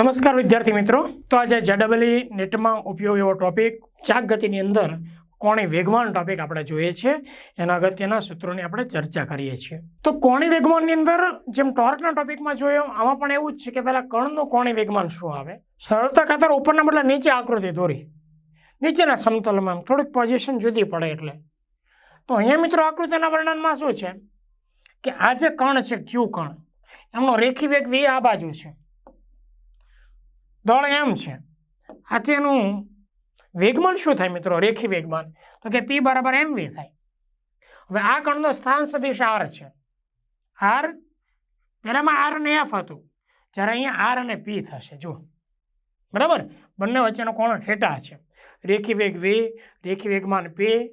નમસ્કાર વિદ્યાર્થી મિત્રો. તો આજે જડબલી નેટમાં ઉપયોગ એવો ટોપિક ચાક ગતિની અંદર કોણે વેગવાન ટોપિક આપણે જોઈએ છીએ એના અગત્યના સૂત્રોની આપણે ચર્ચા કરીએ છીએ. તો કોણી વેગમાનની અંદર જેમ ટોર્કના ટોપિકમાં જોયો, આમાં પણ એવું જ છે કે પહેલાં કણનું કોણી વેગમાન શું આવે? સરળતા ખાતર ઉપરના બદલે નીચે આકૃતિ દોરી. નીચેના સમતલમાં થોડીક પોઝિશન જુદી પડે એટલે. તો અહીંયા મિત્રો આકૃતિના વર્ણનમાં શું છે? કે આ જે કણ છે ક્યુ કણ એમનો રેખી વેગ વી આ બાજુ છે. દળ એમ છે. આથી એનું વેગમાન શું થાય મિત્રો? રેખી વેગમાન. તો કે પી બરાબર એમ વી થાય. હવે આ કણનો સ્થાન સદિશ આર છે. આર, પહેલામાં આર અને એફ હતું. જ્યારે અહીંયા આર અને પી થશે, જુઓ. બરાબર? બંને વચ્ચેનો કોણ ઠેટા છે. રેખી વેગ વી, રેખી વેગમાન પી,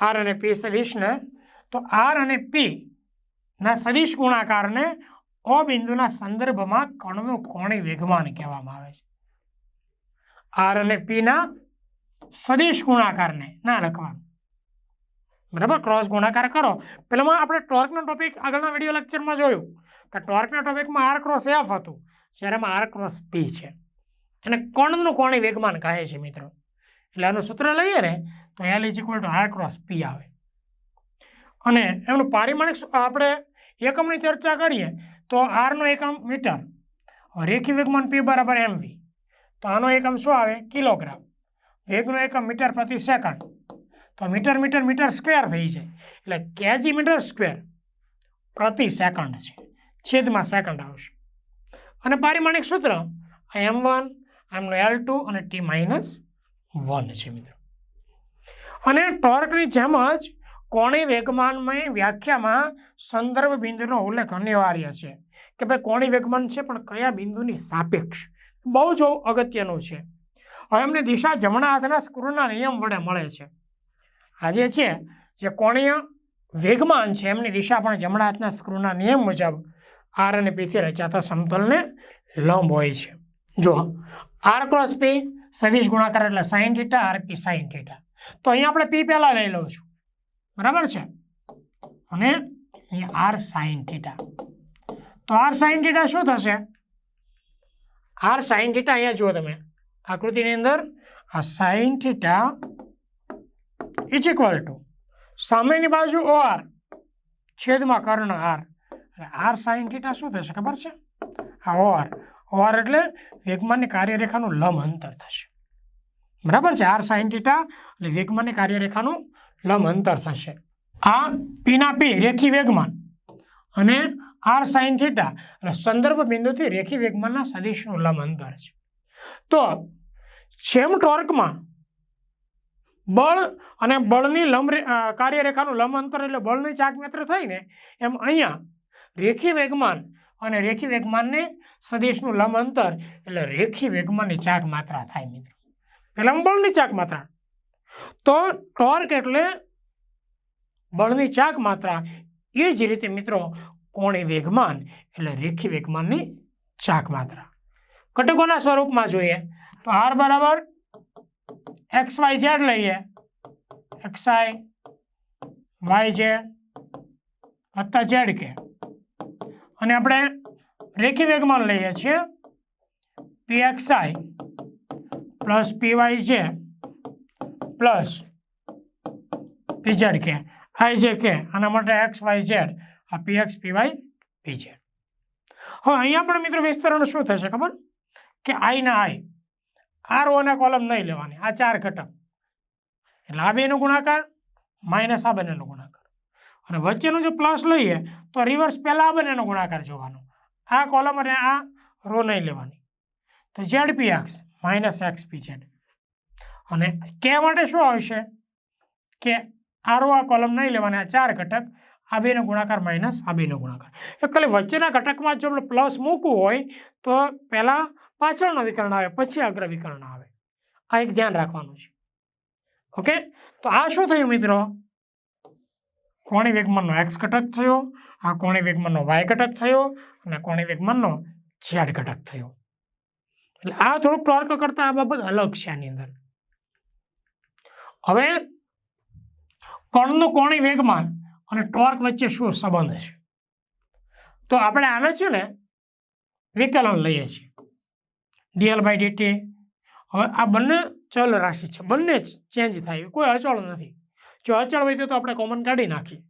આર અને પી સદિશને. તો આર અને પી ના સદિશ ગુણાકારને બિંદુના સંદર્ભમાં કણનું કોણી વેગમાન કહેવામાં આવે છે. આર અને પીના સદિશ ગુણાકારને ના લખવાનું. બરાબર? ક્રોસ ગુણાકાર કરો. પેલામાં આપણે ટોર્કનો ટોપિક આગળના વીડિયો લેક્ચરમાં જોયું કે ટોર્કના ટોપિકમાં આર ક્રોસ એફ હતું. એમાં આર ક્રોસ પી છે. અને કણનું કોણી વેગમાન કહે છે મિત્રો. એટલે આનું સૂત્ર લઈએ ને, તો L is equal to R cross P આવે. અને એમનું પારિમાણિક આપણે એકમની ચર્ચા કરીએ તો આરનો એકમ મીટર રેખી વેગમાન પી બરાબર એમવી તો આનો એકમ શું આવે? કિલોગ્રામ. વેગનો એકમ મીટર પ્રતિ સેકન્ડ. તો મીટર મીટર મીટર સ્ક્વેર થઈ જાય. એટલે કેજી મીટર સ્ક્વેર પ્રતિ સેકન્ડ છે. છેદમાં સેકન્ડ આવશે. અને પારિમાણિક સૂત્ર? એમ વન એમનો એલ ટુ અને ટી માઇનસ વન છે મિત્રો. અને ટોર્કની જેમ જ કોણી વેગમાનમય વ્યાખ્યામાં સંદર્ભ બિંદુનો ઉલ્લેખ અનિવાર્ય છે. કે ભાઈ કોણી વેગમાન છે, પણ કયા બિંદુની સાપેક્ષ? બહુ જ અગત્યનું છે. હવે એમની દિશા જમણા હાથના સ્ક્રૂના નિયમ વડે મળે છે. આજે છે, જે કોણીય વેગમાન છે, એમની દિશા પણ જમણા હાથના સ્ક્રૂના નિયમ મુજબ આર અને પીથી રચાતા સમતલને લંબ હોય છે. જો આર ક્રોસ પી સદીશ ગુણાકાર એટલે sine theta R P sine theta તો અહીંયા આપણે પી પહેલાં લઈ લઉં છું. બરાબર છે? અને આર સાઇન થીટા તો આર સાઇન થીટા શું થશે? આર સાઇન થીટા અહીંયા જુઓ તમે, આકૃતિની અંદર આ sine theta is equal to સામેની બાજુ ઓ છેદમાં કર્ણ આર આર સાઇન થીટા શું થશે ખબર છે? આ ઓ આર એટલે વેગમાનની કાર્યરેખાનું લંબ અંતર થશે. બરાબર છે? આર સાઇન થીટા એટલે વેગમાનની કાર્યરેખાનું લંબ અંતર થશે. આ પીના પી રેખી વેગમાન અને આર સાઇન થીટા અને સંદર્ભ બિંદુથી રેખી વેગમાનના સદિશનું લંબ અંતર છે. તો જેમ ટોર્કમાં બળ અને બળની લંબ કાર્યરેખાનું લંબ અંતર એટલે બળની ચાક માત્ર થાય ને, એમ અહીંયા રેખી વેગમાન અને રેખી વેગમાનને સદિશનું લંબ અંતર એટલે રેખી વેગમાનની ચાક માત્રા થાય મિત્રો. પહેલાં બળની ચાક માત્રા તો ટોર્ક એટલે બળની ચાક માત્રા. એ જ રીતે મિત્રો કોણી વેગમાન એટલે રેખી વેગમાનની ચાક માત્રા. ઘટકોના સ્વરૂપમાં જોઈએ તો આર બરાબર એક્સ વાય ઝેડ લઈએ. એક્સ આઈ વાય ઝેડ વત્તા ઝેડ કે. અને આપણે રેખી વેગમાન લઈએ છીએ P X I plus P Y Z plus P Z K, I જે કે, આના માટે એક્સ, વાય, ઝેડ. આ P X, P Y, P Z. હવે અહીંયા પણ મિત્રો વિસ્તરણ શું થશે ખબર? કે આઈ ના આઈ, આર, ઓના કોલમ નહીં લેવાની, આ ચાર ઘટક. એટલે આ બેનો ગુણાકાર માઇનસ આ બંનેનો ગુણાકાર. અને વચ્ચેનું જો પ્લસ લઈએ, તો રિવર્સ પહેલાં આ બંનેનો ગુણાકાર જોવાનો. આ કોલમ અને આ રો નહીં લેવાની. તો Z P X, minus X, P Z. અને કે માટે શું આવશે કે આરો આ કોલમ નહીં લેવાની, આ ચાર ઘટક, આ બેનો ગુણાકાર માઇનસ, આ બેનો ગુણાકાર. એટલે વચ્ચેના ઘટકમાં જો આપણે પ્લસ મૂકવું હોય, તો પહેલાં પાછળનો વિકર્ણ આવે, પછી અગ્ર વિકર્ણ આવે. આ એક ધ્યાન રાખવાનું છે. ઓકે? તો આ શું થયું મિત્રો? કોણી વેગમાનનો એક્સ ઘટક થયો, આ કોણી વેગમાનનો વાય ઘટક થયો, અને કોણી વેગમાનનો ઝેડ ઘટક થયો. એટલે આ થોડુંક ટોર્ક કરતાં આ બાબત અલગ છે આની અંદર. હવે કણનું કોણી વેગમાન અને ટોર્ક વચ્ચે શું સંબંધ છે? તો આપણે આને છે ને વિકલન લઈએ છીએ. ડીએલ બાય ડીટી હવે આ બંને ચલ રાશિ છે. બંને ચેન્જ થાય કોઈ અચળ નથી. જો અચળ હોય તો આપણે કોમન કાઢી નાખીએ.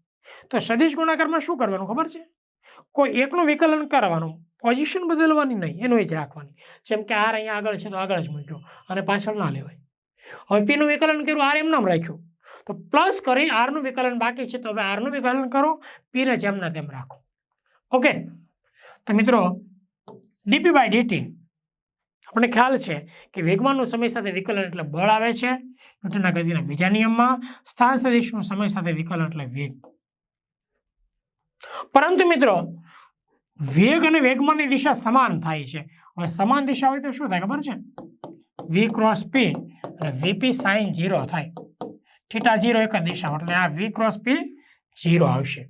તો સદીશ ગુણાકારમાં શું કરવાનું ખબર છે? કોઈ એકનું વિકલન કરવાનું પોઝિશન બદલવાની નહીં, એનું જ રાખવાની. જેમ કે આર અહીંયા આગળ છે તો આગળ જ મૂક્યો અને પાછળ ના લેવાય. હવે પીનું વિકલન કર્યું આર એમ નામ રાખ્યું. તો પ્લસ કરી આરનું વિકલન બાકી છે, તો હવે આરનું વિકલન કરો પીને જેમના તેમ રાખો. ઓકે તો મિત્રો ડીપી બાય ડીટી આપણને ખ્યાલ છે કે વેગમાનનું સમય સાથે વિકલન એટલે બળ આવે છે ન્યૂટનના ગતિના બીજા નિયમમાં, સ્થાન સદિશનું સમય સાથે વિકલન એટલે વેગ. પરંતુ મિત્રો, વેગ અને વેગમાનની દિશા સમાન થાય છે. હવે સમાન દિશા હોય તો શું થાય ખબર છે? વી ક્રોસ પી અને વીપી સાઇન જીરો થાય. થીટા જીરો એક જ દિશા એટલે આ વી ક્રોસ પી જીરો આવશે.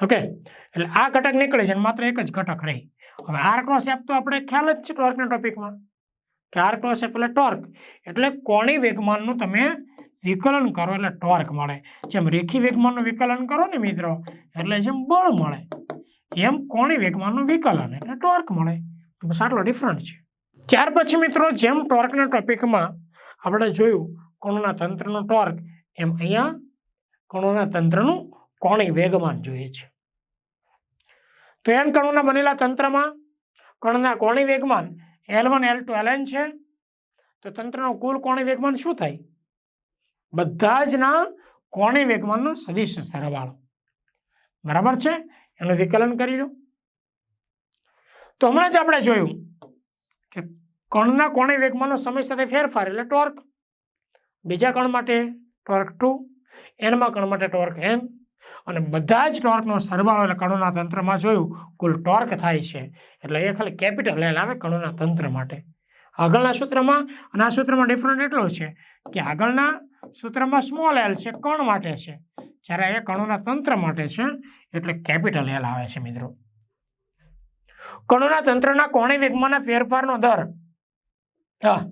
ઓકે એટલે આ ઘટક નીકળે છે માત્ર એક જ ઘટક રહી. હવે આર ક્રોસ એપ તો આપણે ખ્યાલ જ છે ટોર્કના ટોપિકમાં કે આર ક્રોસ એપ એટલે ટોર્ક એટલે કોણી વેગમાનનું તમે વિકલન કરો, એટલે ટોર્ક મળે. જેમ રેખી વેગમાનનું વિકલન કરો ને મિત્રો, એટલે જેમ બળ મળે. એમ કોણી વેગમાનનું વિકલન, એટલે ટોર્ક મળે. બસ આટલો ડિફરન્ટ છે. ત્યાર પછી મિત્રો, જેમ ટોર્કના ટોપિકમાં આપણે જોયું, કણોના તંત્રનો ટોર્ક, એમ અહીંયા કણોના તંત્રનું કોણી વેગમાન જોઈએ છે. તો એન કણોના બનેલા તંત્રમાં કણના કોણી વેગમાન L one L two L N છે. તો તંત્રનો કુલ કોણી વેગમાન શું થાય? બધા જ ના કોણી વેગમાનનો સદિશ સરવાળો. બરાબર છે? એનું વિકલન કરી લો તો હમણાં જ આપણે જોયું કે કણના કોણે વેગમાંનો સમય સાથે ફેરફાર એટલે ટોર્ક. બીજા કણ માટે ટોર્ક ટુ, એનમાં કણ માટે ટોર્ક એન. અને બધા જ ટોર્કનો સરવાળો એટલે કણોના તંત્રમાં જોયું, કુલ ટોર્ક થાય છે. એટલે એ ખાલી કેપિટલ એલ આવે કણોના તંત્ર માટે. આગળના સૂત્રમાં, અને આ સૂત્રમાં ડિફરન્ટ એટલો છે કે આગળના સૂત્રમાં સ્મોલ એલ છે, કણ માટે છે. જ્યારે એ કણોના તંત્ર માટે છે, એટલે કેપિટલ એલ આવે છે મિત્રો. કણોના તંત્રના કોણે વેગમાંના ફેરફારનો દર? હા.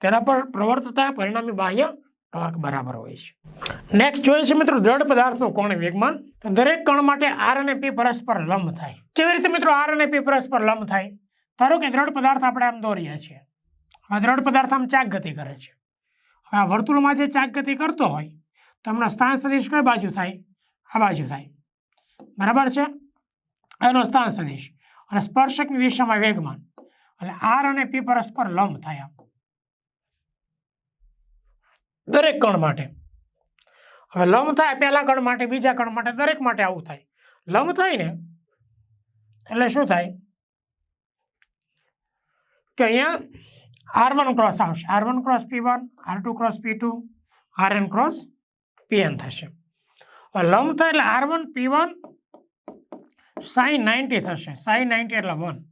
તેના પર પ્રવર્તતા, પરિણામી બાહ્ય ટોર્ક બરાબર હોય છે. નેક્સ્ટ જોઈએ છે મિત્રો દ્રઢ પદાર્થનું કોણ વેગમાન? દરેક કણ માટે આર અને પી પરસ્પર લંબ થાય. કેવી રીતે મિત્રો આર અને પી પરસ્પર લંબ થાય? ધારો કે દ્રઢ પદાર્થ આપણે આમ દોરીએ છીએ. આ દ્રઢ પદાર્થ આમ ચાક ગતિ કરે છે. હવે આ વર્તુળમાં જે ચાક ગતિ કરતો હોય, તો હમણાં સ્થાન સદિશ કઈ બાજુ થાય? આ બાજુ થાય. બરાબર છે? એનો સ્થાન સદિશ. અને સ્પર્શકની દિશામાં વેગમાન. એટલે આર અને પી પરસ્પર લંબ થાય દરેક કણ માટે. હવે લંબ થાય પહેલા કણ માટે, બીજા કણ માટે, દરેક માટે આવું થાય. લંબ થાય ને, એટલે શું થાય? કે અહીંયા આર વન ક્રોસ આવશે. R one cross P one, R two cross P two, R N cross P N થશે. લંબ થાય એટલે R one, P one sine ninety થશે. સાઈ નાઇન્ટી એટલે વન.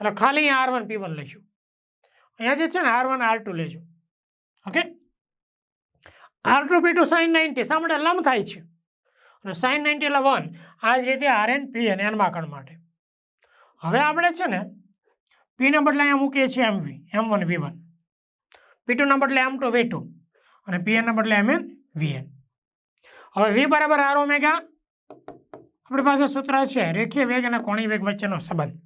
એટલે ખાલી અહીંયા આર વન પી વન લઈશું. અહીંયા જે છે ને આર વન આર ટુ લેજો. Okay R two P two sine ninety શા માટે લંબ થાય છે? અને સાઈન નાઇન્ટી એટલે વન આ જ રીતે આર એન પી અને એનમાં કણ માટે. હવે આપણે છે ને પીના બદલે અહીંયા મૂકીએ છીએ એમ વી એમ વન વી વન પી ટુના બદલે એમ ટુ વી ટુ અને પી એનના બદલે એમ એન વી એન હવે વી બરાબર આર ઓમેગા આપણી પાસે સૂત્ર છે. રેખીય વેગ અને કોણી વેગ વચ્ચેનો સંબંધ.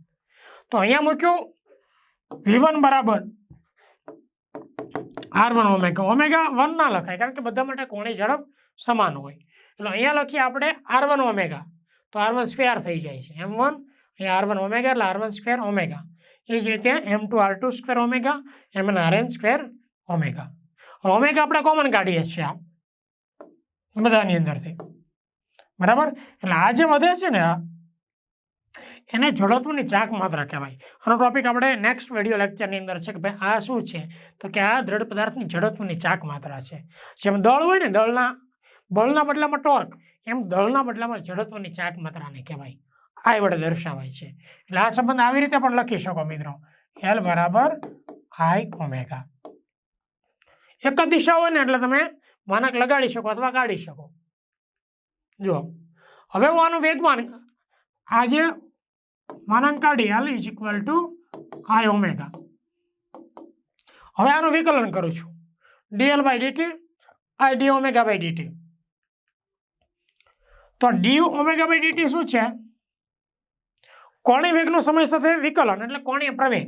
તો અહીંયા મૂક્યું. વી બરાબર. R one omega omega one ના લખાય, કારણ કે બધા માટે કોણી ઝડપ સમાન હોય. એટલે અહીંયા લખીએ આપણે આર વન ઓમેગા તો આર વન સ્ક્વેર થઈ જાય છે. એમ વન અહીંયા આર વન ઓમેગા એટલે આર વન સ્ક્વેર ઓમેગા એ જ રીતે M two R two square omega M N R N square omega omega આપણે કોમન કાઢીએ છીએ આ. બધાની અંદરથી. બરાબર? એટલે આ જે વધે છે ને આ એને જડત્વની ચાક માત્રા કહેવાય. આનો ટોપિક આપણે નેક્સ્ટ વીડિયો લેક્ચરની અંદર છે કે ભાઈ આ શું છે? તો કે આ દ્રઢ પદાર્થની જડત્વની ચાક માત્રા છે. જેમ દળ હોય ને દળના, બળના બદલામાં ટોર્ક એમ દળના બદલામાં જડત્વની ચાક માત્રાને કહેવાય. આ વડે દર્શાવાય છે. એટલે આ સંબંધ આવી રીતે પણ લખી શકો મિત્રો. એલ બરાબર આઈ ઓમેગા એક જ દિશા હોય ને એટલે તમે માનક લગાડી શકો અથવા કાઢી શકો. જુઓ. હવે હું આનું વેગમાન આ જે માનાંક કાઢી L is equal to I omega હવે આનું વિકલન કરું છું. DL by DT I D omega by DT તો ડી ઓમેગા બાય ડીટી શું છે? કોણી વેગનો સમય સાથે વિકલન, એટલે કોણીય પ્રવેગ.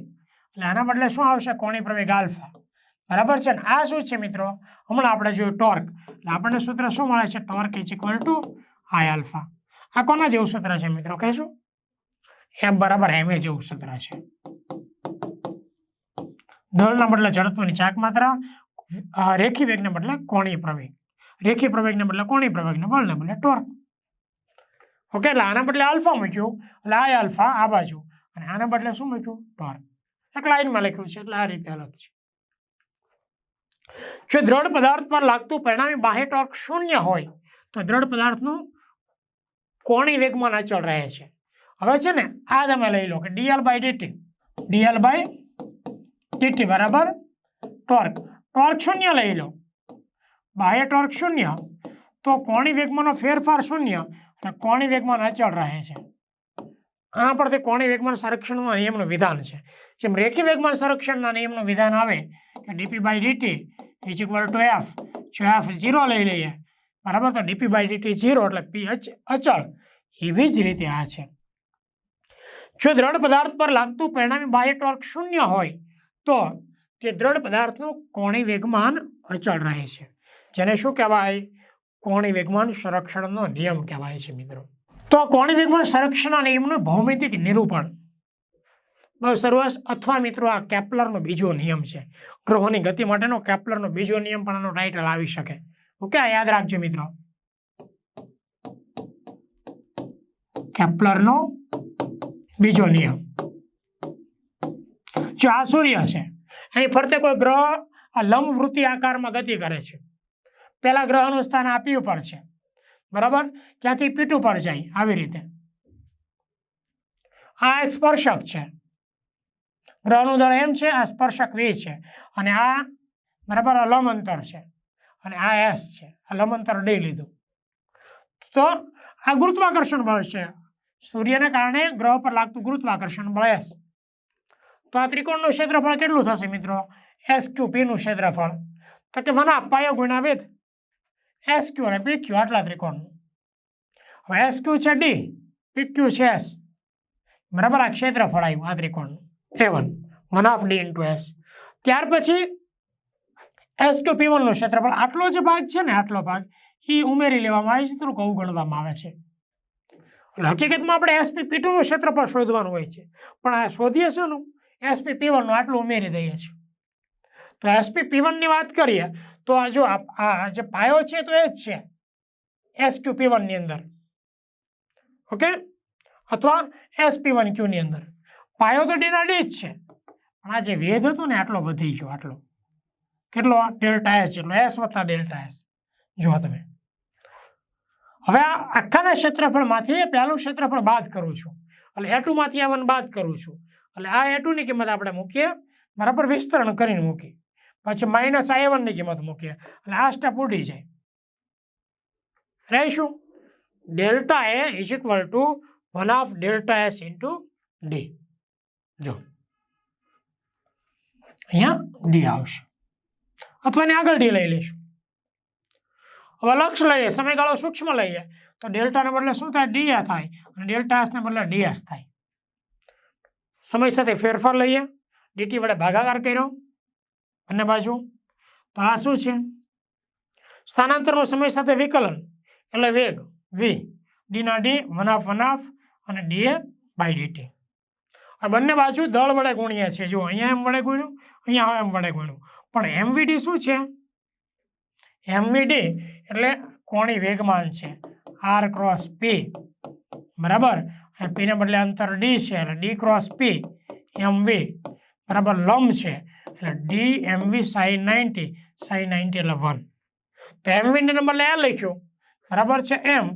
એટલે આના બદલે શું આવશે? કોણી પ્રવેગ આલ્ફા. બરાબર છે ને? આ શું છે મિત્રો? હમણાં આપણે જોયું ટોર્ક. એટલે આપણને સૂત્ર શું મળે છે? Torque is equal to I alpha આ કોના જેવું સૂત્ર છે મિત્રો, કહેશું? એમ બરાબર એમ એ જેવું સૂત્ર છે. દળના બદલે જડત્વની ચાક માત્રા રેખી વેગને બદલે કોણી પ્રવેગ. રેખી પ્રવેગને બદલે કોણી પ્રવેગને બળને બદલે ટોર્ક. ઓકે, એટલે આના બદલે આલ્ફા મૂક્યું. એટલે આ આલ્ફા આ બાજુ. અને આના બદલે શું મૂક્યું? ટોર્ક. એક લાઈનમાં લખ્યું છે, એટલે આ રીતે અલગ છે. જો દ્રઢ પદાર્થ પર લાગતું પરિણામી બાહ્ય ટોર્ક શૂન્ય હોય, તો દ્રઢ પદાર્થનું કોણી વેગમાન અચળ રહે છે. હવે છે ને, આ તમે લઈ લો કે DL by DT DL by DT બરાબર? ટોર્ક ટોર્ક શૂન્ય લઈ લો. બાહ્ય ટોર્ક શૂન્ય, તો કોણી વેગમાંનો ફેરફાર શૂન્ય અને કોણી વેગમાન અચળ રહે છે. આના પરથી કોણી વેગમાન સંરક્ષણના નિયમનું વિધાન છે. જેમ રેખી વેગમાન સંરક્ષણના નિયમનું વિધાન આવે કે DP by DT is equal to F જો એફ ઝીરો લઈ લઈએ બરાબર? તો ડીપી બાય ડીટી ઝીરો એટલે પી અચળ. એવી જ રીતે આ છે. જો દ્રઢ પદાર્થ પર લાગતું પરિણામી બાહ્ય ટોર્ક શૂન્ય હોય, તો તે દ્રઢ પદાર્થનું કોણી વેગમાન અચળ રહે છે. જેને શું કહેવાય? કોણી વેગમાન સંરક્ષણનો નિયમ કહેવાય છે, મિત્રો. તો કોણી વેગમાન સંરક્ષણના નિયમનું ભૌમિતિક નિરૂપણ. બસ સર્વસ અથવા મિત્રો આ કેપ્લરનો બીજો નિયમ છે. ગ્રહોની ગતિ માટેનો કેપ્લરનો બીજો નિયમ પણ આનો ટાઇટલ આવી શકે. ઓકે યાદ રાખજો મિત્રો કેપ્લરનો બીજો નિયમ જો આ સૂર્ય છે? એની ફરતે કોઈ ગ્રહ આ લંબવૃત્તિ આકારમાં ગતિ કરે છે. પહેલા ગ્રહનું સ્થાન આ પી ઉપર છે. બરાબર? ત્યાંથી પીટ ઉપર જાય, આવી રીતે. આ એક સ્પર્શક છે. ગ્રહનું દળ એમ છે, આ સ્પર્શક વી છે. અને આ બરાબર લંબ અંતર છે. અને આ એસ છે. આ લમંતર ડી લીધું. તો આ ગુરુત્વાકર્ષણ બળ છે. સૂર્યને કારણે ગ્રહ પર લાગતું ગુરુત્વાકર્ષણ બળ એસ તો આ ત્રિકોણનું ક્ષેત્રફળ કેટલું થશે મિત્રો? એસ ક્યુ પીનું ક્ષેત્રફળ. તો કે મને પાયો ગુણાવેદ વેદ એસ ક્યુ અને પી ક્યુ આટલા ત્રિકોણનું. હવે એસ ક્યુ છે ડી પી ક્યુ છે એસ બરાબર, આ ક્ષેત્રફળ આવ્યું, આ ત્રિકોણનું. એ one one of D into S ત્યાર પછી એસ ક્યુ પી વનનું ક્ષેત્રફળ આટલો જે ભાગ છે ને આટલો ભાગ એ ઉમેરી લેવામાં આવે છે થોડુંક ગણવામાં આવે છે. હકીકતમાં આપણે એસપી પી ટુનું ક્ષેત્રફળ શોધવાનું હોય છે. પણ આ શોધીએ છે ને એસપી પી વનનું આટલું ઉમેરી દઈએ છીએ. તો એસપી પી વનની વાત કરીએ, તો આ જો આ જે પાયો છે તો એ જ છે એસ ક્યુ પી વનની અંદર. ઓકે? અથવા એસ પી વન ક્યુની અંદર. પાયો તો ડીના ડી જ છે. પણ આ જે વેધ હતો ને, આટલો વધી ગયો, આટલો. કેટલો ડેલ્ટા એસ જેટલો એસ વત્તા ડેલ્ટા એસ જુઓ તમે. હવે આ આખાના ક્ષેત્રફળમાંથી પહેલું ક્ષેત્રફળ બાદ કરું છું. એટલે એ ટુમાંથી આ વન બાદ કરું છું. એટલે આ એ ટુની કિંમત આપણે મૂકીએ. બરાબર વિસ્તરણ કરીને મૂકી પછી માઇનસ આ એ વનની કિંમત મૂકીએ. એટલે આ સ્ટેપ ઉડી જાય. રહીશું delta A is equal to one of delta S into D જો અહીંયા ડી આવશે. અથવા એને આગળ ડી લઈ લઈશું. હવે લક્ષ લઈએ, સમયગાળો સૂક્ષ્મ લઈએ. તો ડેલ્ટાને બદલે શું થાય? ડી થાય. અને ડેલ્ટા બદલે ડીએસ થાય. સમય સાથે ફેરફાર લઈએ. ડીટી વડે ભાગાકાર કર્યો. બંને બાજુ. તો આ શું છે? સ્થાનાંતરનું સમય સાથે વિકલન એટલે વેગ V Deena D one of one of અને ડીએ બાય ડીટી આ બંને બાજુ દળ વડે ગુણીએ છીએ. જો અહીંયા એમ વડે ગુણ્યું, અહીંયા એમ વડે ગુણ્યું. પણ એમવીડી શું છે? એમવીડી એટલે કોણી વેગમાન છે. આર ક્રોસ પી બરાબર? પીને બદલે અંતર ડી છે. એટલે ડી ક્રોસ પી એમવી બરાબર? લંબ છે. એટલે D MV sine ninety sine ninety એટલે વન તો એમવીને નંબર એ લખ્યું. બરાબર છે એમ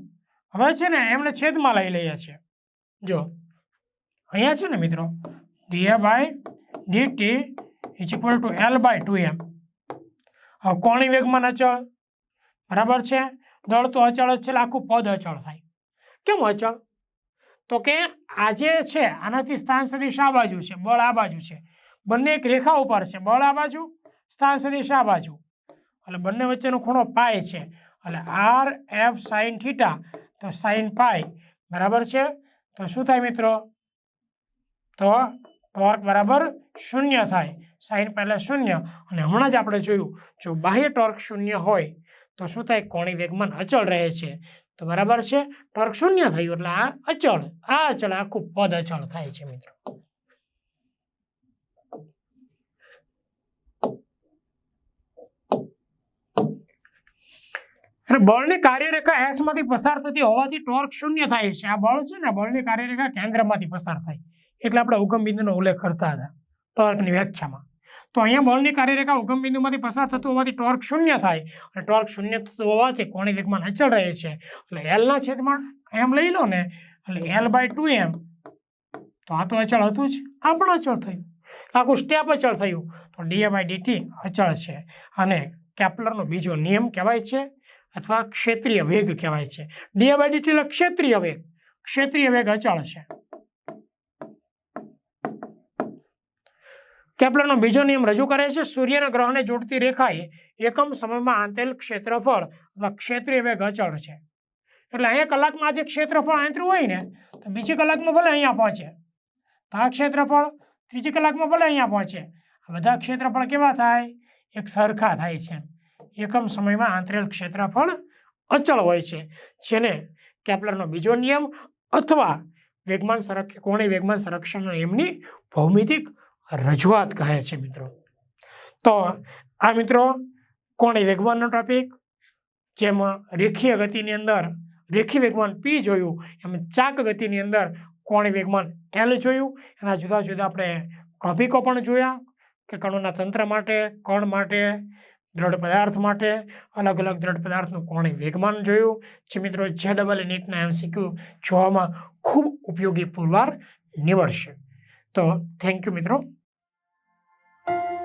હવે છે ને એમને છેદમાં લઈ લઈએ છીએ. જો. અહીંયા છે ને મિત્રો. DA by DT is equal to L by two M હવે કોણી વેગમાન અચળ? બરાબર છે? દળ તો અચળ જ છે આખું પદ અચળ થાય. કેમ અચળ? તો કે આ જે છે, આનાથી સ્થાન સદીશ આ બાજુ છે? બળ આ બાજુ છે. બંને એક રેખા ઉપર છે. બળ આ બાજુ, સ્થાન સદીશ આ બાજુ? એટલે બંને વચ્ચેનો ખૂણો પાય છે. એટલે આર એફ સાઇન થીટા તો સાઈન પાય બરાબર છે? તો શું થાય મિત્રો? તો ટોર્ક બરાબર શૂન્ય થાય. સાઈન પહેલાં શૂન્ય અને હમણાં જ આપણે જોયું, જો બાહ્ય ટોર્ક શૂન્ય હોય, તો શું થાય? કોણી વેગમાન અચળ રહે છે. તો બરાબર છે? ટોર્ક શૂન્ય થયું એટલે આ અચળ આ અચળ, આખું પદ અચળ થાય છે મિત્રો. અને બળની કાર્યરેખા એસમાંથી પસાર થતી હોવાથી ટોર્ક શૂન્ય થાય છે. આ બળ છે ને બળની કાર્યરેખા કેન્દ્રમાંથી પસાર થાય. એટલે આપણે ઉગમ બિંદુનો ઉલ્લેખ કરતા હતા ટોર્કની વ્યાખ્યામાં. તો અહીંયા બળની કાર્યરેખા ઉગમ બિંદુમાંથી પસાર થતું હોવાથી ટોર્ક શૂન્ય થાય અને ટોર્ક શૂન્ય થતું હોવાથી કોણી વેગમાન અચળ રહે છે. એટલે એલના છેદમાં એમ લઈ લો ને, એટલે એલ બાય ટુ એમ તો આ તો અચળ હતું જ. આ પણ અચળ થયું. આખું સ્ટેપ અચળ થયું. તો ડીએ બાય ડીટી અચળ છે. અને કેપ્લરનો બીજો નિયમ કહેવાય છે અથવા ક્ષેત્રીય વેગ કહેવાય છે. ડીએ બાય ડીટી એટલે ક્ષેત્રીય વેગ. ક્ષેત્રીય વેગ અચળ છે. કેપ્લરનો બીજો નિયમ રજૂ કરે છે, સૂર્યના ગ્રહને જોડતી રેખાએ એકમ સમયમાં આંતરેલ ક્ષેત્રફળ અથવા ક્ષેત્રીય વેગ અચળ છે. એટલે અહીંયા કલાકમાં જે ક્ષેત્રફળ આંતરું હોય ને, તો બીજી કલાકમાં ભલે અહીંયા પહોંચે. તો આ ક્ષેત્રફળ ત્રીજી કલાકમાં ભલે અહીંયા પહોંચે. આ બધા ક્ષેત્રફળ કેવા થાય? એક સરખા થાય છે. એકમ સમયમાં આંતરેલ ક્ષેત્રફળ અચળ હોય છે. જેને કેપ્લરનો બીજો નિયમ અથવા વેગમાન સંરક્ષ, કોણે વેગમાન સંરક્ષણનો નિયમની ભૌમિતિક રજૂઆત કહે છે મિત્રો. તો આ મિત્રો કોણે વેગમાનનો ટોપિક જેમાં રેખીય ગતિની અંદર, રેખી વેગમાન પી જોયું, એમ ચાક ગતિની અંદર કોણી વેગમાન એલ જોયું? એના જુદા જુદા આપણે ટોપિકો પણ જોયા, કે કણોના તંત્ર માટે, કણ માટે, દ્રઢ પદાર્થ માટે, અલગ અલગ દ્રઢ પદાર્થનું કોણે વેગમાન જોયું? જે મિત્રો જે ડબલ નીટના એમસીક્યુ જોવામાં ખૂબ ઉપયોગી પુરવાર નીવડશે. તો થેન્ક યુ મિત્રો. thank you